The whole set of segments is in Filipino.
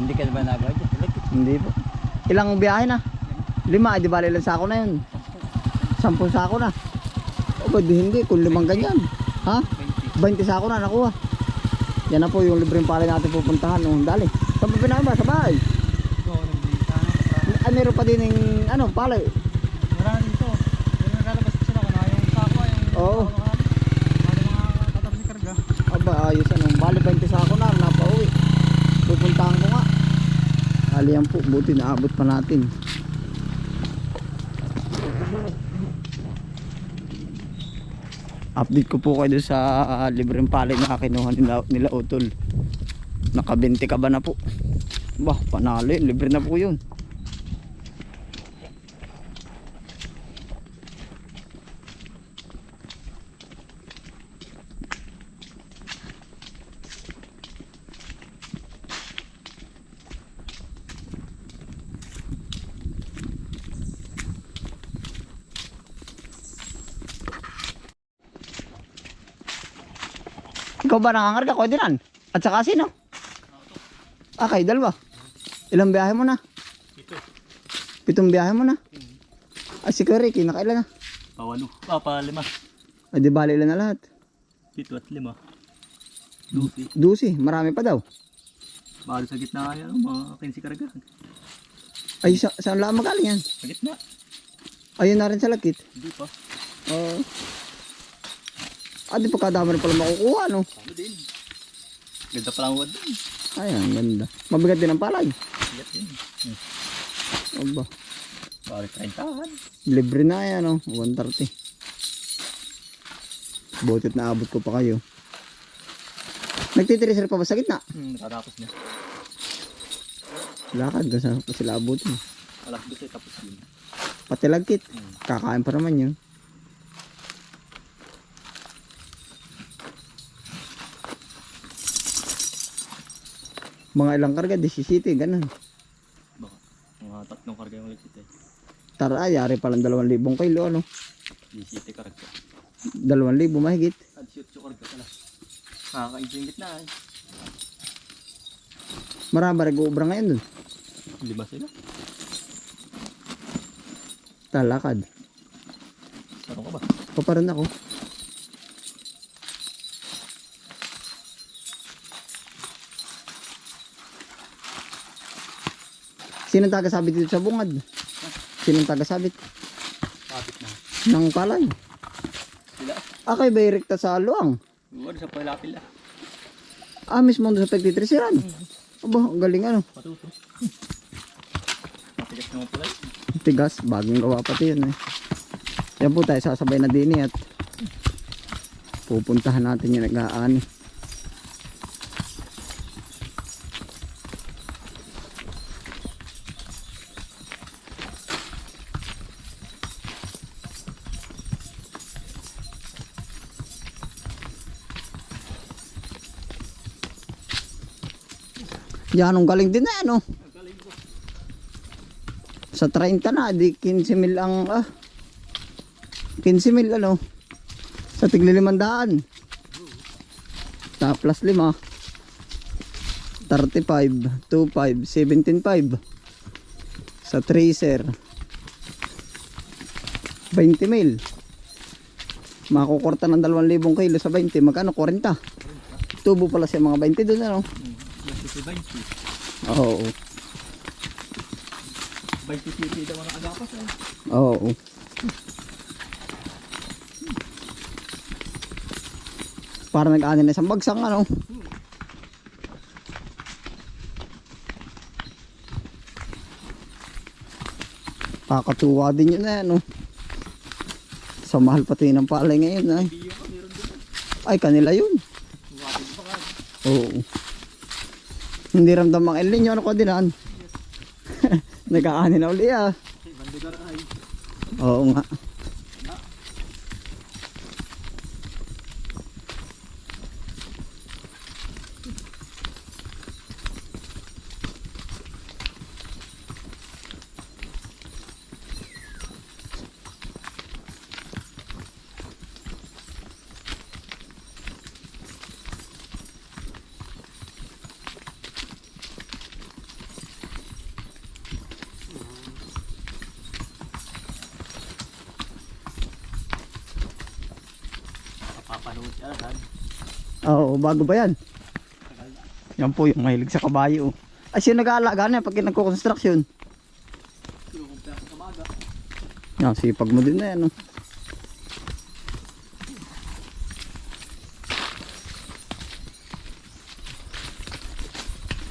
Hindi ka na ba nagawa dyan? Ilagkit. Hindi po. Ilang biyahe na? Lima, di bali ilang sako na yun? Sampung sako na. O ba di hindi, kung limang ganyan. Ha? 20 sako na nakuha. Yan na po yung libreng palay natin pupuntahan. Oh, dali. Saan pa pinaba? Sa bahay. Na. Ah, meron pa din yung ano, palay. Wala dito. Yung naglalabas sila ko na yung sako, yung Oo. Bali mga katap ni karga. Aba, ayos ano. Bali 20 sako na, napauwi. Pupuntahan ko nga. Ali yan po, buti naabot pa natin. Update ko po kayo sa ah, libreng palay na kinuha nila, nila Utol. Nakabente ka ba na po? Bah, panalo yun. Libre na po yun. Ikaw ba nangangarga ko dinan? At saka sino? Ah, kayo dalawa. Ilang biyahe mo na? Ito. Pitong biyahe mo na? Ah, si Ricky, nakailan na? Pawalo. Ah, pa lima. Ah, di bali ilan na lahat? Pito at lima. Duti. Dusi, marami pa daw. Balo sa gitna kaya, mga 15 karga. Ay, sa, saan lang magaling yan? Sa gitna. Ayun na rin sa lakit. Hindi pa. Oo. Ah, di pa kadami rin pala makukuha, no? Ano din. Ganda pa lang wad din. Ay, ang ganda. Mabigat din ang palay. Sigat din. Hmm. Aba, Bali 30-an. libre na yan, no? 130. Butit na abot ko pa kayo. Nagtitirisir pa ba sa gitna? Hmm, natatapos niya. Lakad, gasa pa sila abutin. Alas 12 tapos yun. Pati lagkit. Hmm. Kakain pa naman yun. Mga ilang karga, 17, ganun. Baka. Mga tatlong karga yung ulit ito. Tara, yari palang 2,000 kilo, ano? 17 karga. 2,000 mahigit. At shoot yung karga pala. Nakakain yung gitna eh. Marami rin ubra ngayon dun. Lima sila. Talakad. Ano ka ba? Paparan ako. Sinong taga-sabit dito sa bungad? Sinong taga-sabit? Kapit na. Ng palay. Sila. Ah, kayo ba irekta sa luang? Uwan sa palapil ah. Ah, mismo doon sa pagtitrisiran. Aba, ang galing ano. Patuto. Matigas naman pala. Tigas, bagong gawa pati yun eh. Yan po tayo sasabay na din eh, at pupuntahan natin yung nag-aani. Yan, ang galing din eh, no? Sa 30 na, di 15 mil ang, ah, 15 mil ano, sa tigli limandaan. Sa plus 5, 35, 25, 17.5. Sa tracer, 20 mil. Makukorta ng 2,000 kilo sa 20, magkano? 40. Tubo pala siya mga 20 doon ano? Hmm. 20 20. Oo. 20 cc daw ang agapas eh. Oo. Para nag-ani na isang bagsang ano. Kakatuwa din yun eh, no? Sa mahal pati ng palay ngayon yung din. Ay, kanila yun. Oo. Hindi ramdam ang El Nino, ano ko dinan? Nag-aani na uli ah. Oo nga. Bago ba yan? Yan po yung mahilig sa kabayo. Ay, sino nag-aalaga na yan pag nagko-construction? Yan, sipag mo din na yan.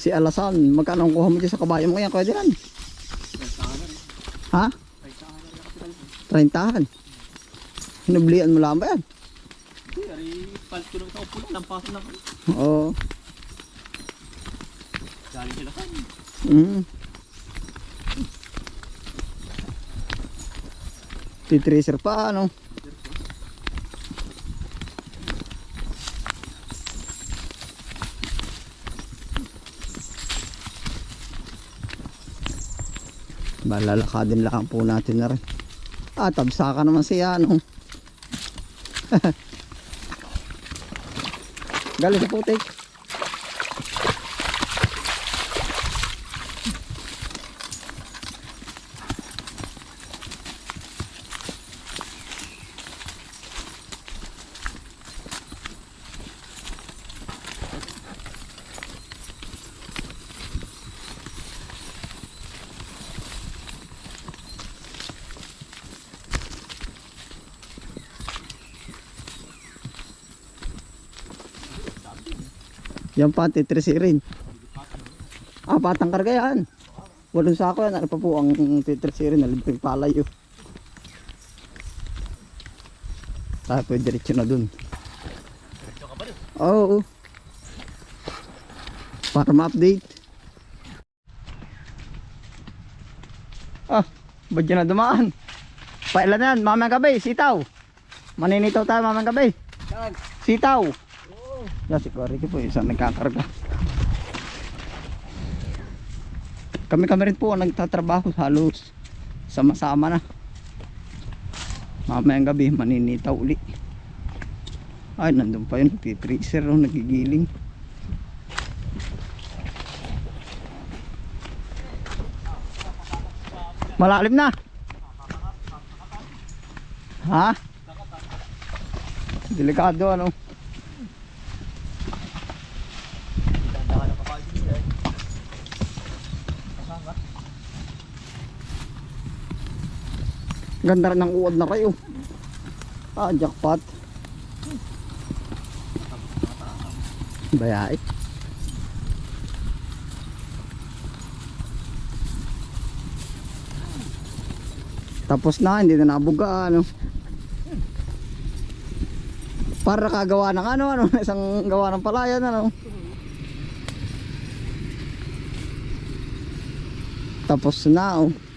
Si Alasan, magkano ang kuha mo dyan sa kabayo mo yan? Rentahan na rin. Ha? Rentahan na rin ang kapital mo. Trentahan. Hinublian mo lang ba yan? Hindi, ari, palit ko ng kaupo lang. Lampasan. Oo. Galing sila sa Mm. Titracer pa ano? Balalakadin lang po natin na rin. Ah, tabsaka naman siya ano. Galing sa putik. Yan pa, titrisirin. Ah, patang karga yan. Walong sako yan. Ano pa po ang titrisirin? Nalimping palay yun. Tayo po diretso na dun. Diretso ka ba rin? Oo. Para ma-update. Ah, ba't na dumaan? Pailan na yan, mamayang gabi, sitaw. Maninitaw tayo mamayang gabi. Yan. Sitaw. Yan si Cory po, isang nagkakarga. Kami kami rin po ang nagtatrabaho halos sama-sama na. Mamayang gabi, maninitaw uli. Ay, nandun pa yun, nagtitracer, oh, nagigiling. Malalim na. Ha? Delikado ano? Dandahan ang kapal din yan. Kasama. Ganda rin ng uod na kayo. Ah, jackpot. Bayait. Tapos na, hindi na nabuga, ano. Para kagawa ng ano, ano, isang gawa ng palayan, ano. Tapos na, oh.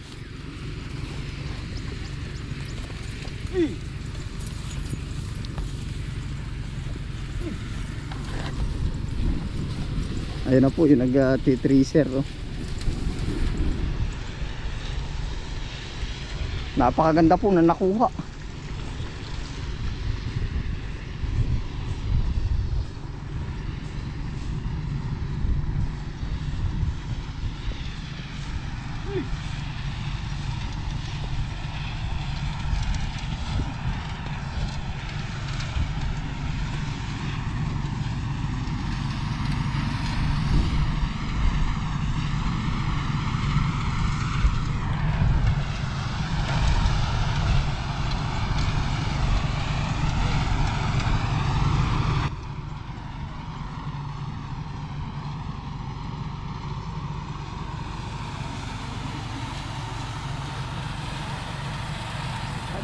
Ayun na po yung nag-t-tracer oh. Napakaganda po na nakuha.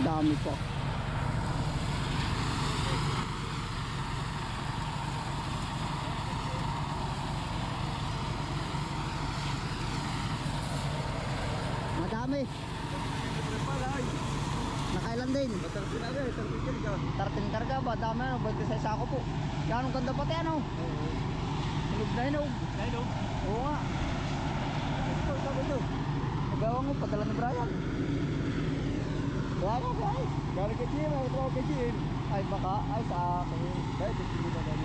Dami po. Madami. Nakailan din. Matarsin na rin. Tarsin ka. 13 karga ba? Dami ano, 26 sako po. Yan ang ganda pati ano. Hinog na hinog. Dahil o. Oo nga. Ito, sabi ito. Nagawa mo, padala ni Brian. Brian, Brian. Galing ka Jim. Ako tawag ka Jim. Ay baka, ay sa akin. Dahil ka Jim na dahil.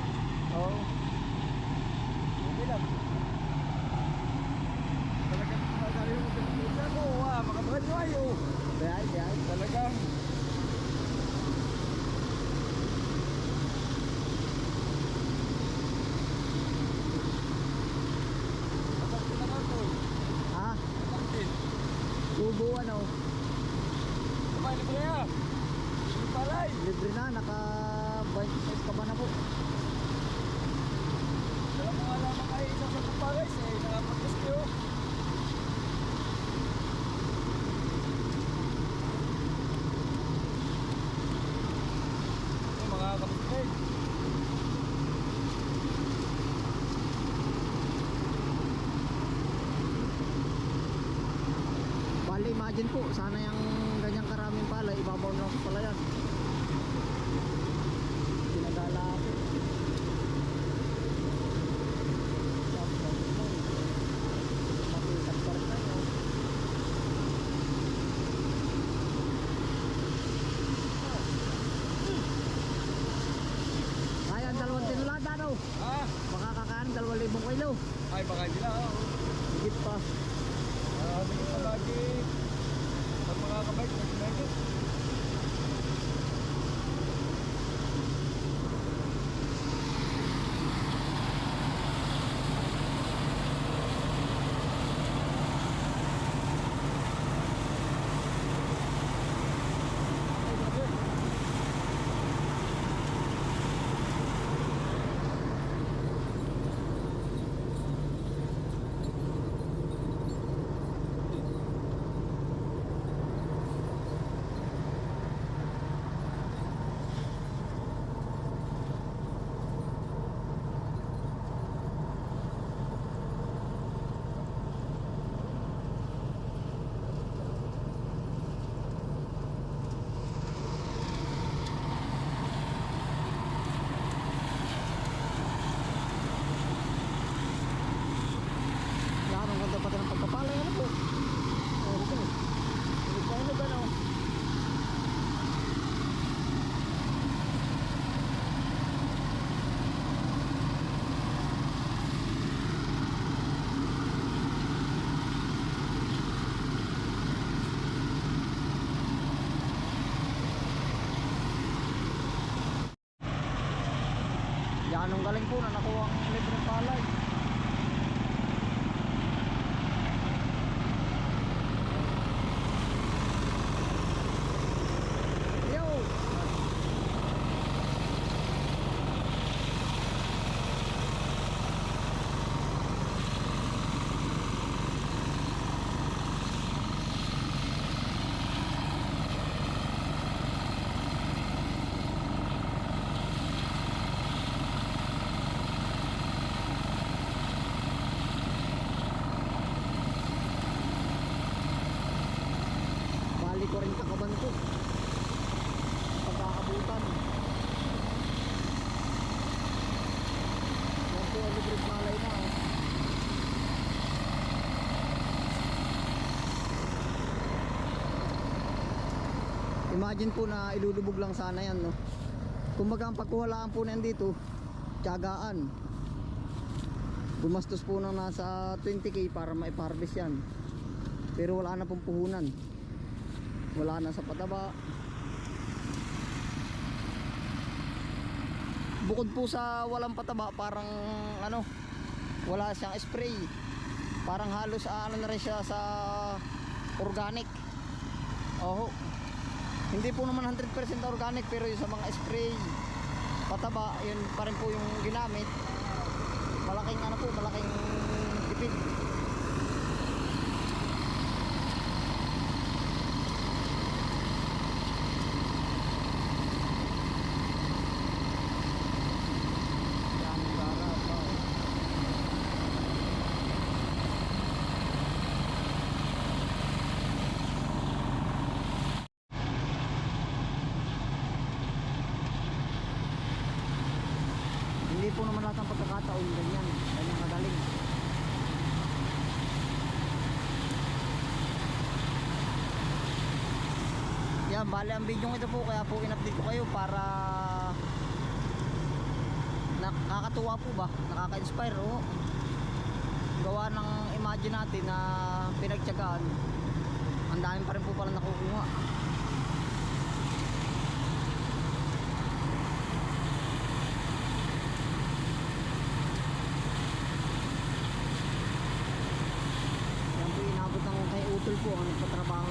Oo. Hindi lang. Talagang magaling mo sa pizza ko. Ah, makabahan nyo ayo. Brian, Brian. Talagang. binubuan oh. Kumain libre ya. Yung palay. Libre na, naka 26 ka ba na po? Wala mo nga lamang kayo isang sa kupagay. Eh, nakapag-gusto yun. Yung mga kapitid. Imagine po, sana yung Imagine po na ilulubog lang sana yan, no? Kumbaga ang pagkuwalaan po na yan dito, tiyagaan. Gumastos po ng nasa 20k para maiparvest yan. Pero wala na pong puhunan wala na sa pataba bukod po sa walang pataba parang ano wala siyang spray parang halos ano na rin siya sa organic oho hindi po naman 100% organic pero yung sa mga spray pataba yun pa rin po yung ginamit. Malaking ano po malaking tipid Yan, gara pa. Hindi po naman pagkakataon ganyan. Ganyan kagaling. Yan, bali ang video ito po kaya po in-update ko kayo para nakakatuwa po ba? Nakaka-inspire oh. Gawa ng imagine natin na pinagtiyagaan. Ang dami pa rin po pala nakukuha. Yan po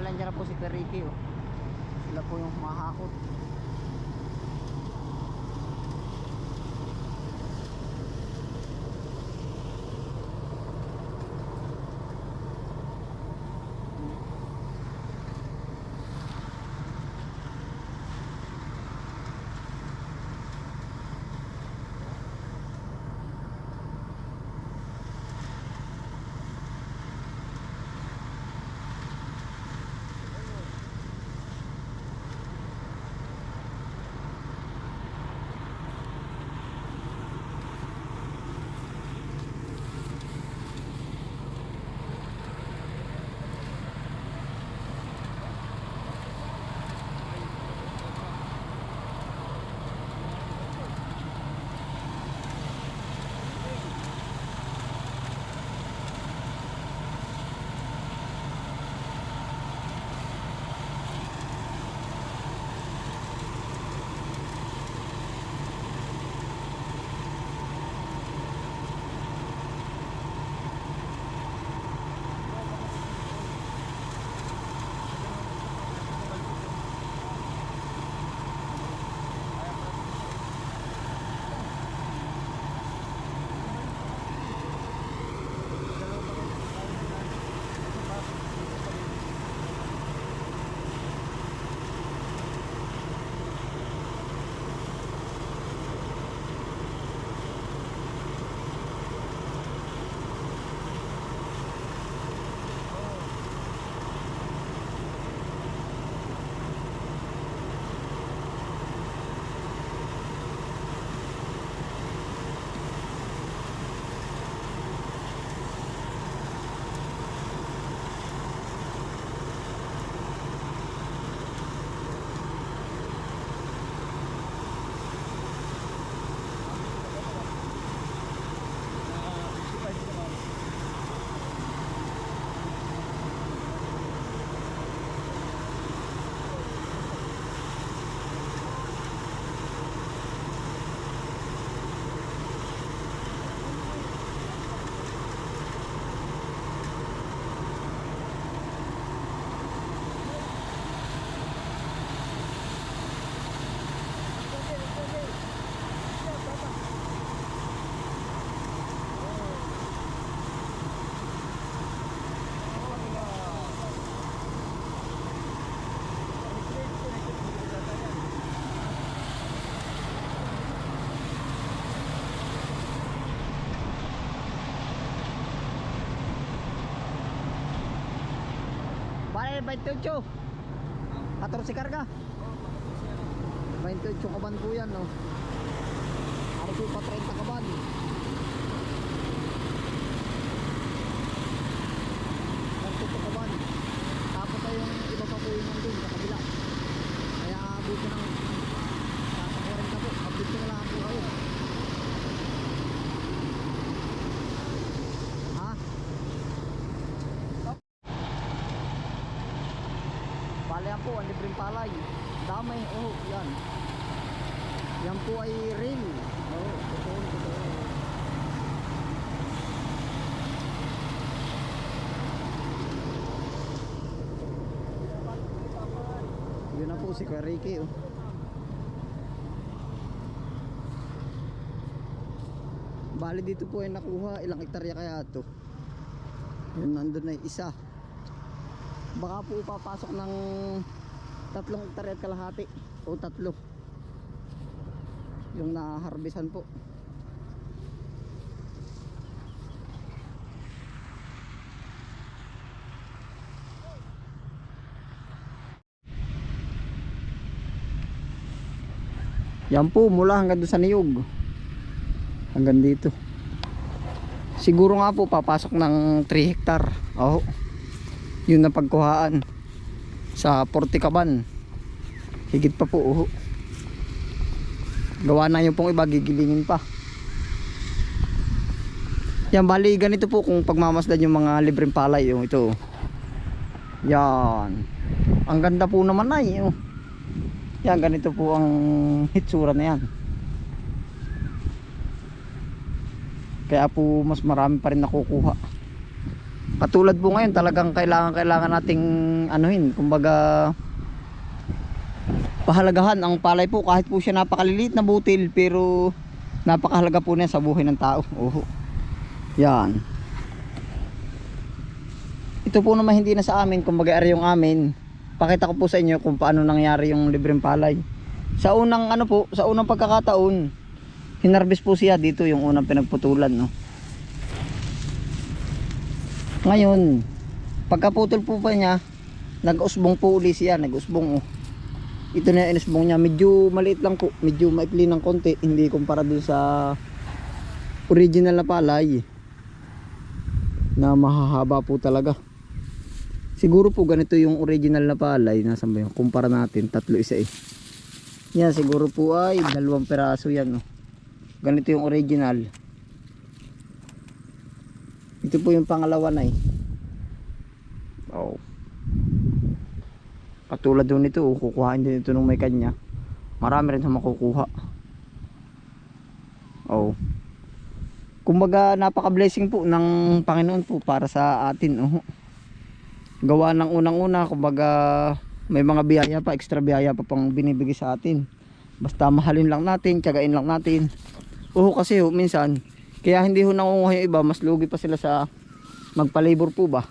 dyan na po si Periki oh. Sila po yung mahakot. 28. 14 karga. 28 kaban po yan, no? Po pa 30 kaban? Ganito kaban. Tapos ay yung iba pa po yung nandun sa kabila. Kaya abuti ng sasakurin ka po. Update ko na lang po kayo. Ha? Bale yan po, palay. Dami, oh, yan. Yan po ay real. Oh, totoo, totoo. Yun na po si Kuya Ricky, oh. Bali dito po ay nakuha, ilang hektarya kaya to. Yun nandun na isa baka po papasok ng tatlong hektarya at kalahati o tatlo. Yung naharbisan po. Yan po mula hanggang doon sa niyog. Hanggang dito. Siguro nga po papasok ng 3 hektar oh yun na pagkuhaan sa Porticaban higit pa po uho gawa na yung pong iba gigilingin pa. Yan bali ganito po kung pagmamasdan yung mga libreng palay yung ito. Yan. Ang ganda po naman ay oh. yan ganito po ang hitsura na yan. Kaya po mas marami pa rin nakukuha Katulad po ngayon, talagang kailangan kailangan nating anuhin, kumbaga pahalagahan ang palay po kahit po siya napakaliliit na butil pero napakahalaga po niya sa buhay ng tao. Oho. Yan. Ito po naman hindi na sa amin, kumbaga ari yung amin. Pakita ko po sa inyo kung paano nangyari yung libreng palay. Sa unang ano po, sa unang pagkakataon, hinarbis po siya dito yung unang pinagputulan, no. Ngayon, pagkaputol po pa niya, nag-usbong po uli siya, nag-usbong oh. Ito na inusbong niya, medyo maliit lang po, medyo maikli ng konti, hindi kumpara dun sa original na palay na mahahaba po talaga. Siguro po ganito yung original na palay, nasan ba yun? Kumpara natin, tatlo isa eh. Yan, siguro po ay dalawang peraso yan. Oh. Ganito yung original. Ito po yung pangalawa na eh. Oh. Katulad doon nito, oh, kukuhain din ito nung may kanya. Marami rin sa makukuha. Oh. Kumbaga napaka-blessing po ng Panginoon po para sa atin. Oh. Gawa ng unang-una, kumbaga may mga biyaya pa, extra biyaya pa pang binibigay sa atin. Basta mahalin lang natin, tiyagain lang natin. Oo kasi ho, minsan, kaya hindi ho nangunguha yung iba, mas lugi pa sila sa magpalibor po ba.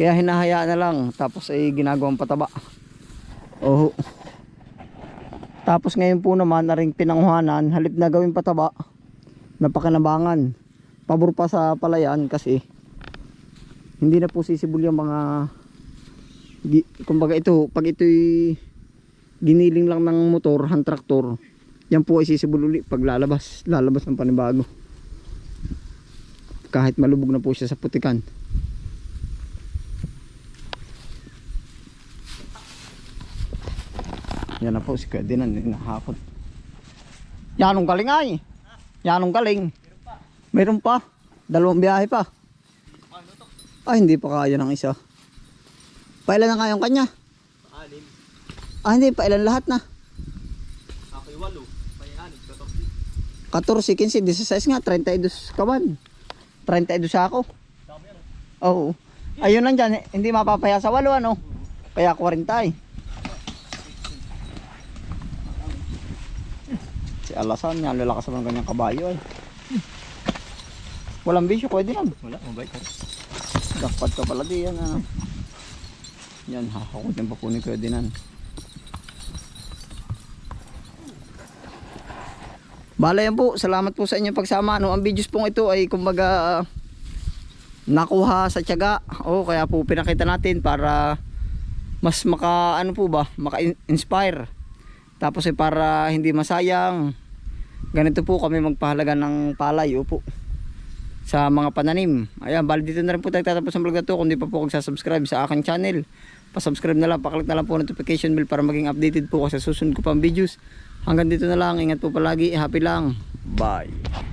Kaya hinahayaan na lang, tapos ay ginagawang pataba. Oo. Tapos ngayon po naman, na ring pinanghuhanan, halip na gawing pataba, napakanabangan. Pabor pa sa palayan kasi hindi na po sisibol yung mga kumbaga ito, pag ito'y giniling lang ng motor, hand tractor, yan po ay sisibol uli pag lalabas, lalabas ng panibago. Kahit malubog na po siya sa putikan. Yan na po si Kuya Dinan, nakakot. Yanong galing ay. Yanong galing. Meron pa. Dalawang biyahe pa. Ay, hindi pa kaya ng isa. Pailan na kayong kanya? Anim. Ah, hindi. Pailan lahat na. Ako'y walo. Anim. 14, 14. 15, 16 nga. 32 kawan. 32 ako. Dami ano. Oo. Ayun lang dyan. Hindi mapapaya sa walo ano. Kaya 40 eh. Si Alasan niya. Lalakas naman ganyang kabayo ay. Walang bisyo. Pwede lang. Wala. Mabait. Dapat ka pala di yan ah. Yan, hakakutin pa po ni Kuya Dinan. Bala yan po, salamat po sa inyong pagsama. No, ang videos pong ito ay kumbaga nakuha sa tiyaga. O kaya po pinakita natin para mas maka ano po ba, maka-inspire. Tapos ay para hindi masayang. Ganito po kami magpahalaga ng palay, opo sa mga pananim. Ayan, bali dito na rin po tayo tatapos ang vlog na to. Kung di pa po kagsasubscribe sa aking channel, pasubscribe na lang, paklik na lang po notification bell para maging updated po kasi susunod ko pang videos. Hanggang dito na lang, ingat po palagi, happy lang. Bye!